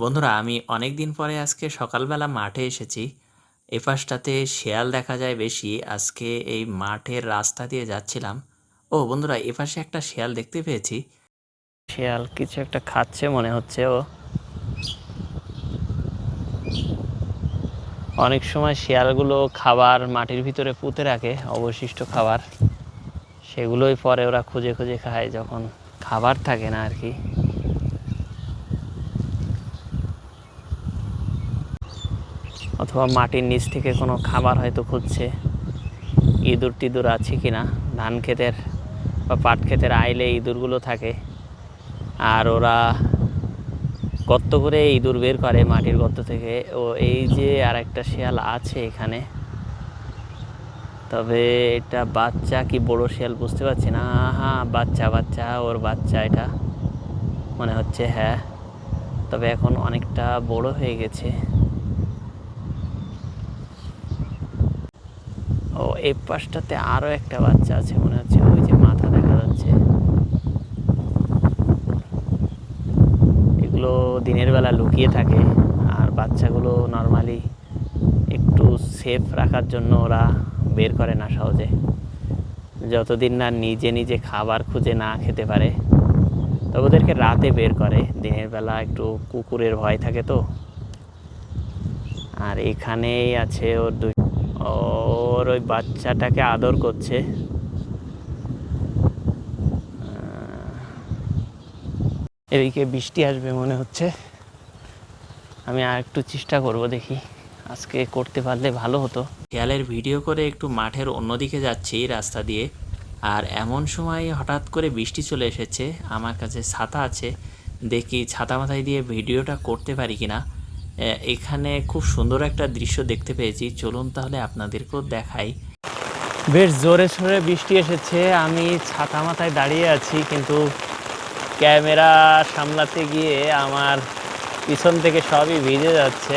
বন্ধুরা, আমি অনেক দিন পরে আজকে সকালবেলা মাঠে এসেছি। এপাশটাতে শেয়াল দেখা যায় বেশি। আজকে এই মাঠের রাস্তা দিয়ে যাচ্ছিলাম। ও বন্ধুরা, এপাশে একটা শেয়াল দেখতে পেয়েছি। শেয়াল কিছু একটা খাচ্ছে মনে হচ্ছে ও। অনেক সময় শেয়ালগুলো খাবার মাটির ভিতরে পুঁতে রাখে, অবশিষ্ট খাবার। সেগুলোই পরে ওরা খুঁজে খুঁজে খায় যখন খাবার থাকে না আর কি। অথবা মাটির নিচ থেকে কোনো খাবার হয়তো খুঁজছে। ইঁদুর টিঁদুর আছে কি না ধান ক্ষেতের বা পাট ক্ষেতের আইলে ইঁদুরগুলো থাকে। আর ওরা গর্ত করে ইঁদুর বের করে মাটির গর্ত থেকে। ও এই যে আর একটা শিয়াল আছে এখানে। তবে এটা বাচ্চা কি বড় শিয়াল বুঝতে পারছি না। হ্যাঁ বাচ্চা বাচ্চা, ওর বাচ্চা এটা। মনে হচ্ছে হ্যাঁ। তবে এখন অনেকটা বড় হয়ে গেছে। ও এই পাশটাতে আরও একটা বাচ্চা আছে মনে হচ্ছে। ওই যে মাথা দেখা যাচ্ছে। এগুলো দিনের বেলা লুকিয়ে থাকে আর বাচ্চাগুলো নর্মালি একটু সেফ রাখার জন্য ওরা বের করে না সহজে। যতদিন না নিজে নিজে খাবার খুঁজে না খেতে পারে, তবে ওদেরকে রাতে বের করে। দিনের বেলা একটু কুকুরের ভয় থাকে তো। আর এখানেই আছে ওর দুই ওর ওই বাচ্চাটাকে আদর করছে। এদিকে বৃষ্টি আসবে মনে হচ্ছে। আমি আর একটু চেষ্টা করব দেখি আজকে করতে পারলে ভালো হতো। খেয়ালের ভিডিও করে একটু মাঠের অন্যদিকে যাচ্ছি রাস্তা দিয়ে। আর এমন সময় হঠাৎ করে বৃষ্টি চলে এসেছে। আমার কাছে ছাতা আছে। দেখি ছাতা মাথায় দিয়ে ভিডিওটা করতে পারি কিনা। এ- এখানে খুব সুন্দর একটা দৃশ্য দেখতে পেয়েছি। চলুন তাহলে আপনাদেরকেও দেখাই। বেশ জোরে সোরে বৃষ্টি এসেছে। আমি ছাতা মাথায় দাঁড়িয়ে আছি, কিন্তু ক্যামেরা সামলাতে গিয়ে আমার পিছন থেকে সবই ভিজে যাচ্ছে।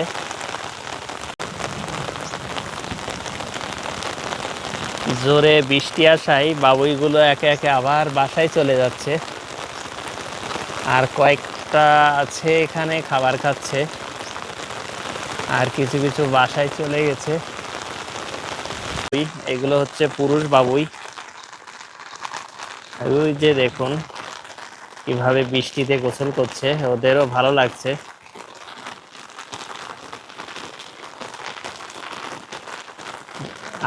জোরে বৃষ্টি আসায় বাবুইগুলো একে একে আবার বাসায় চলে যাচ্ছে। আর কয়েকটা আছে এখানে খাবার খাচ্ছে। আর কিছু কিছু বাসায় চলে গেছে। এগুলো হচ্ছে পুরুষ বাবুই। ওই যে দেখুন, কীভাবে বৃষ্টিতে গোসল করছে, ওদেরও ভালো লাগছে।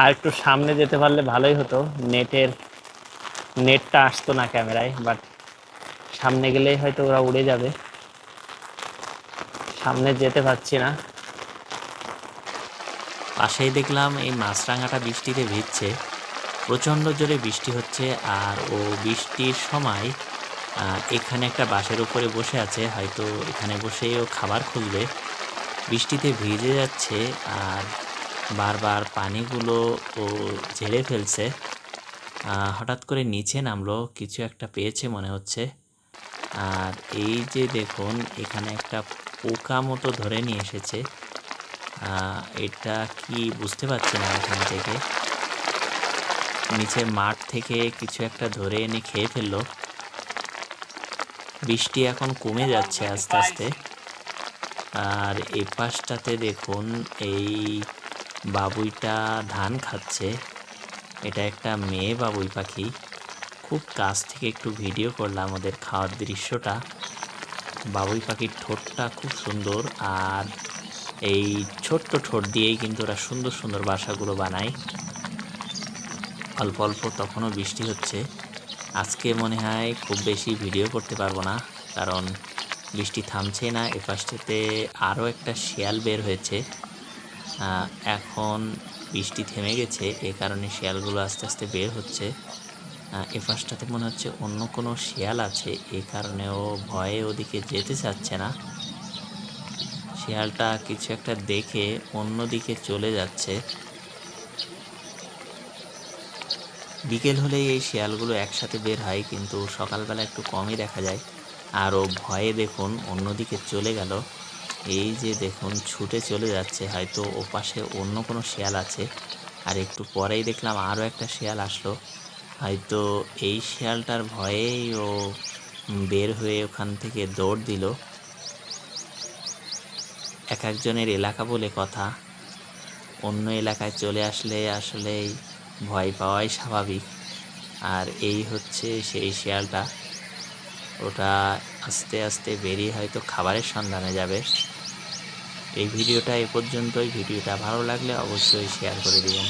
আর একটু সামনে যেতে পারলে ভালোই হতো, নেটের, নেটটা আসতো না ক্যামেরায় বাট সামনে গেলেই হয়তো ওরা উড়ে যাবে। সামনে যেতে পারছি না। পাশেই দেখলাম এই মাছরাঙাটা বৃষ্টিতে ভিজছে। প্রচণ্ড জোরে বৃষ্টি হচ্ছে আর ও বৃষ্টির সময় এখানে একটা বাঁশের উপরে বসে আছে, হয়তো এখানে বসেই ও খাবার খুঁজবে। বৃষ্টিতে ভিজে যাচ্ছে আর বারবার পানিগুলো ও ঝেড়ে ফেলছে। হঠাৎ করে নিচে নামলো, কিছু একটা পেয়েছে মনে হচ্ছে। আর এই যে দেখুন, এখানে একটা পোকা মতো ধরে নিয়ে এসেছে। এটা কি বুঝতে পারছি না এখান থেকে? নিচে মাঠ থেকে কিছু একটা ধরে এনে খেয়ে ফেলল। বৃষ্টি এখন কমে যাচ্ছে আস্তে আস্তে। আর এই পাশটাতে দেখুন, এই বাবুইটা ধান খাচ্ছে। এটা একটা মেয়ে বাবুই পাখি। খুব কাছ থেকে একটু ভিডিও করলাম ওদের খাওয়ার দৃশ্যটা। বাবুই পাখির ঠোঁটটা খুব সুন্দর আর এই ছোট্ট ঠোঁট দিয়েই কিন্তু ওরা সুন্দর সুন্দর বাসাগুলো বানায়। অল্প অল্প তখনও বৃষ্টি হচ্ছে। আজকে মনে হয় খুব বেশি ভিডিও করতে পারব না, কারণ বৃষ্টি থামছেই না। এ পাশটাতে আরও একটা শিয়াল বের হয়েছে। এখন বৃষ্টি থেমে গেছে, এ কারণে শিয়ালগুলো আস্তে আস্তে বের হচ্ছে। এ পাশটাতে মনে হচ্ছে অন্য কোনো শিয়াল আছে, এ কারণে ও ভয়ে ওদিকে যেতে চাচ্ছে না। শিয়ালটা কিছু একটা দেখে অন্যদিকে চলে যাচ্ছে। বিকেল হলেই এই শিয়ালগুলো একসাথে বের হয়, কিন্তু সকালবেলা একটু কমই দেখা যায়। আর ও ভয়ে দেখুন অন্যদিকে চলে গেল। এই যে দেখুন, ছুটে চলে যাচ্ছে, হয়তো ও পাশে অন্য কোনো শিয়াল আছে। আর একটু পরেই দেখলাম আরও একটা শিয়াল আসলো। হয়তো এই শিয়ালটার ভয়েই ও বের হয়ে ওখান থেকে দৌড় দিল। এক একজনের এলাকা বলে কথা। অন্য এলাকায় চলে আসলে আসলেই ভয় পাওয়াই স্বাভাবিক। আর এই হচ্ছে সেই শিয়ালটা। ওটা আস্তে আস্তে বেরিয়ে হয়তো খাবারের সন্ধানে যাবে। এই ভিডিওটা এ পর্যন্তই। ভিডিওটা ভালো লাগলে অবশ্যই শেয়ার করে দিবেন।